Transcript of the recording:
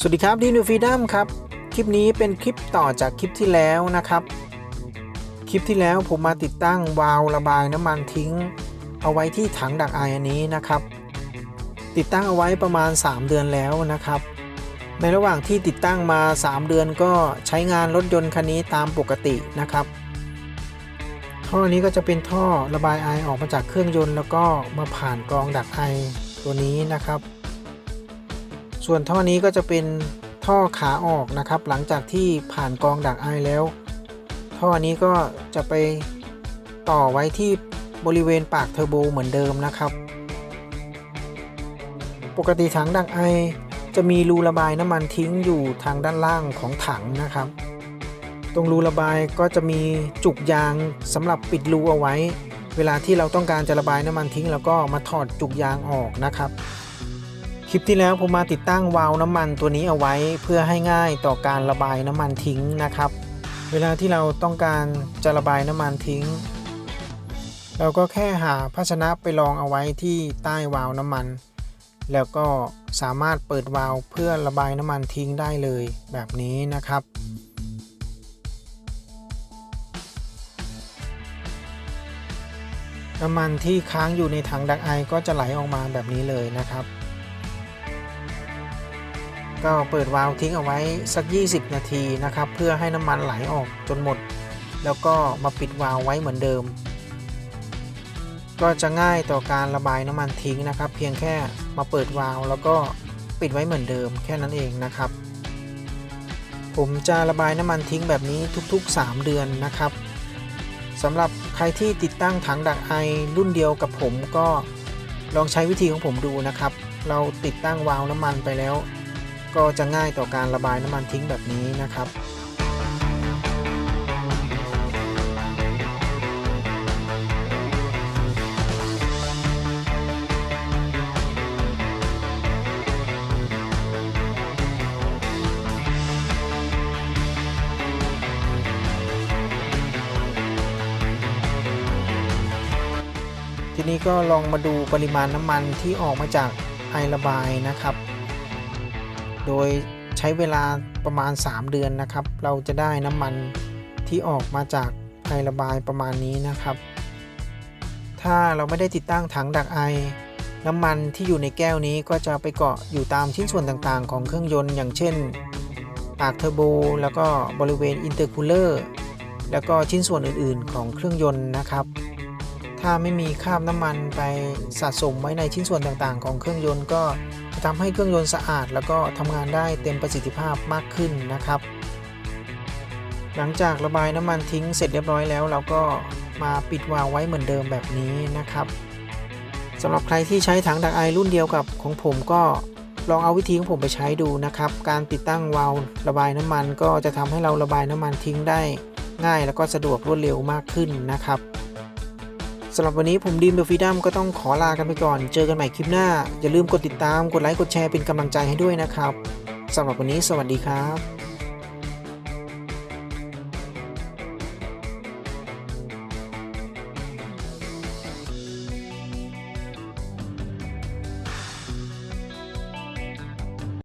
สวัสดีครับดีนิวฟรีดัมครับ คลิปนี้เป็นคลิปต่อจากคลิปที่แล้วนะครับ คลิปที่แล้วผมมาติดตั้งวาล์วระบายน้ำมันทิ้ง เอาไว้ที่ถังดักไออันนี้นะครับ ติดตั้งเอาไว้ประมาณ 3 เดือนแล้วนะครับ ในระหว่างที่ติดตั้งมา 3 เดือนก็ใช้งานรถยนต์คันนี้ตามปกตินะครับ ท่อนี้ก็จะเป็นท่อระบายไอออกมาจากเครื่องยนต์ แล้วก็มาผ่านกรองดักไอตัวนี้นะครับ ส่วนท่อนี้ก็จะเป็นท่อขาออกนะครับ หลังจากที่ผ่านกรองดักไอแล้ว ท่อนี้ก็จะไปต่อไว้ที่บริเวณปากเทอร์โบเหมือนเดิมนะครับ ปกติถังดักไอจะมีรูระบายน้ำมันทิ้งอยู่ทางด้านล่างของถังนะครับ ตรงรูระบายก็จะมีจุกยางสำหรับปิดรูเอาไว้ เวลาที่เราต้องการจะระบายน้ำมันทิ้ง แล้วก็มาถอดจุกยางออกนะครับ คลิปที่แล้วผมมาติดตั้งวาล์วน้ำมันตัวนี้เอาไว้เพื่อให้ง่ายต่อการระบายน้ำมันทิ้งนะครับ เวลาที่เราต้องการจะระบายน้ำมันทิ้ง เราก็แค่หาภาชนะไปรองเอาไว้ที่ใต้วาล์วน้ำมัน แล้วก็สามารถเปิดวาล์วเพื่อระบายน้ำมันทิ้งได้เลยแบบนี้นะครับน้ำมันที่ค้างอยู่ในถังดักไอก็จะไหลออกมาแบบนี้เลยนะครับ ก็เปิดวาล์วทิ้งเอาไว้สัก 20 นาทีนะครับ เพื่อให้น้ำมันไหลออกจนหมด แล้วก็มาปิดวาล์วไว้เหมือนเดิม ก็จะง่ายต่อการระบายน้ำมันทิ้งนะครับ เพียงแค่มาเปิดวาล์วแล้วก็ปิดไว้เหมือนเดิมแค่นั้นเองนะครับ ผมจะระบายน้ำมันทิ้งแบบนี้ทุกๆ 3 เดือนนะครับสำหรับใครที่ติดตั้งถังดักไอรุ่นเดียวกับผมก็ลองใช้วิธีของผมดูนะครับ เราติดตั้งวาล์วน้ำมันไปแล้ว ก็จะง่ายต่อการระบายน้ำมันทิ้งแบบนี้นะครับทีนี้ก็ลองมาดูปริมาณน้ำมันที่ออกมาจากไอระบายนะครับ โดยใช้เวลาประมาณ 3 เดือนนะครับ เราจะได้น้ำมันที่ออกมาจากไอระบายประมาณนี้นะครับ ถ้าเราไม่ได้ติดตั้งถังดักไอ น้ำมันที่อยู่ในแก้วนี้ก็จะไปเกาะอยู่ตามชิ้นส่วนต่างๆ ของเครื่องยนต์ อย่างเช่นปากเทอร์โบ แล้วก็บริเวณอินเตอร์คูลเลอร์ แล้วก็ชิ้นส่วนอื่นๆ ของเครื่องยนต์นะครับ ถ้าไม่มีคราบน้ำมันไปสะสมไว้ในชิ้นส่วนต่างๆ ของเครื่องยนต์ก็ จะทำให้เครื่องยนต์สะอาด แล้วก็ทำงานได้เต็มประสิทธิภาพมากขึ้นนะครับ หลังจากระบายน้ำมันทิ้งเสร็จเรียบร้อยแล้ว เราก็มาปิดวาล์วไว้เหมือนเดิมแบบนี้นะครับสำหรับใครที่ใช้ถังดักไอรุ่นเดียวกับของผมก็ลองเอาวิธีของผมไปใช้ดูนะครับ การติดตั้งวาล์วระบายน้ำมันก็จะทำให้เราระบายน้ำมันทิ้งได้ง่าย แล้วก็สะดวกรวดเร็วมากขึ้นนะครับ สำหรับวันนี้ผมดีมเดอะฟรีดัมก็ต้องขอลากันไปก่อน เจอกันใหม่คลิปหน้า อย่าลืมกดติดตาม กดไลค์ กดแชร์เป็นกำลังใจให้ด้วยนะครับ สำหรับวันนี้สวัสดีครับ